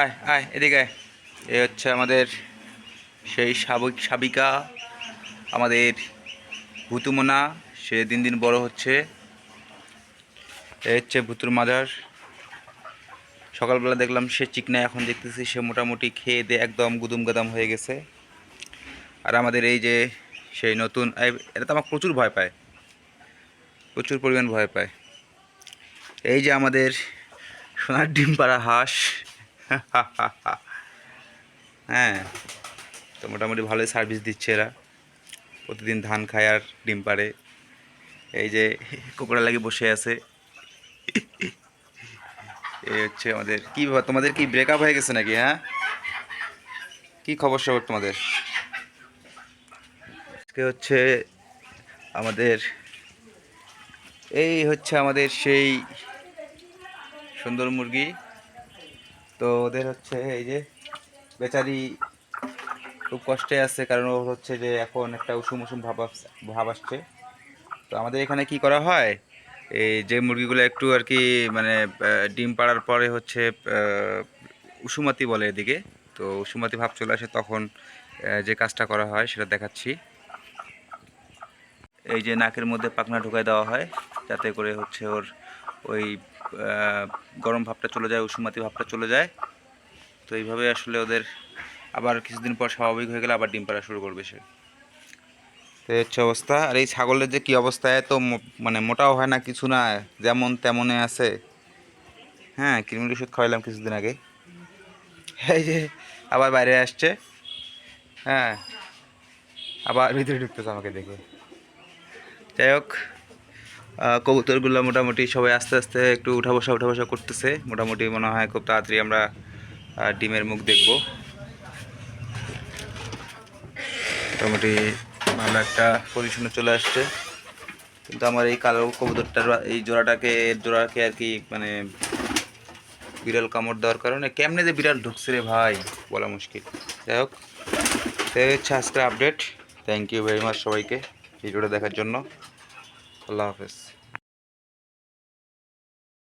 আয় আয়, এদিকে। এ হচ্ছে আমাদের সেই সাবিক সাবিকা, আমাদের ভুতুমোনা, সে দিন দিন বড় হচ্ছে। এ হচ্ছে ভুতুর মাজার। সকালবেলা দেখলাম সে চিকনা, এখন দেখতেছি সে মোটামুটি খেয়ে দিয়ে একদম গুদুম গাদাম হয়ে গেছে। আর আমাদের এই যে সেই নতুন এটা তো আমার প্রচুর ভয় পায়। প্রচুর পরিমাণ ভয় পায়। এই যে আমাদের সোনার ডিম পাড়া হাঁস। হ্যাঁ তো মোটামুটি ভালোই সার্ভিস দিচ্ছে এরা। প্রতিদিন ধান খায় আর ডিম পাড়ে। এই যে কুকুরা লাগে বসে আছে। এই হচ্ছে আমাদের কি তোমাদের কি ব্রেকআপ হয়ে গেছে নাকি হ্যাঁ? কি খবর সবর তোমাদের? আজকে হচ্ছে আমাদের, এই হচ্ছে আমাদের সেই সুন্দর মুরগি। তো ওদের হচ্ছে এই যে বেচারি খুব কষ্টে আছে কারণ ও হচ্ছে যে এখন একটা উষুম উষুম ভাব ভাব আসছে। তো আমাদের এখানে কি করা হয়? এই যে মুরগিগুলো একটু আর কি মানে ডিম পাড়ার পরে হচ্ছে উষুমাতি বলে এদিকে। তো উষুমাতি ভাব চলে আসে তখন যে কাজটা করা হয় সেটা দেখাচ্ছি। এই যে নাকের মধ্যে পাখনা ঢুকায় দেওয়া হয়, যাতে করে হচ্ছে ওর ওই গরম ভাবটা চলে যায় উষুমাতি ভাবটা চলে যায়। তো এইভাবে আসলে ওদের আবার কিছুদিন পর স্বাভাবিক হয়ে গেলে আবার ডিম পাড়া শুরু করবে সে। তো হচ্ছে অবস্থা। আর এই ছাগলের যে কী অবস্থা এত মো- মানে মোটাও হয় না, কিছু না, যেমন তেমনে আছে। হ্যাঁ কৃমির ওষুধ খাওয়াইলাম কিছুদিন আগে। এই যে, আবার বাইরে আসছে। হ্যাঁ আবার ভিতরে ঢুকতেছে আমাকে দেখে। যাই হোক কবুতরগুলো মোটামুটি সবাই আস্তে আস্তে একটু উঠা বসা উঠা বসা করতেছে। মোটামুটি মনে হয় খুব তাড়াতাড়ি আমরা ডিমের মুখ দেখব। মোটামুটি ভালো একটা পজিশনে চলে আসছে। কিন্তু আমার এই কালো কবুতরটার এই জোড়াটাকে, এর জোড়াকে আর কি মানে বিড়াল কামড় দেওয়ার কারণে কেমনে যে বিড়াল ঢুকছে রে ভাই, বলা মুশকিল। যাই হোক তো এই হচ্ছে আজকের update thank you very much সবাইকে ভিডিওটা দেখার জন্য। আল্লাহ হাফেজ।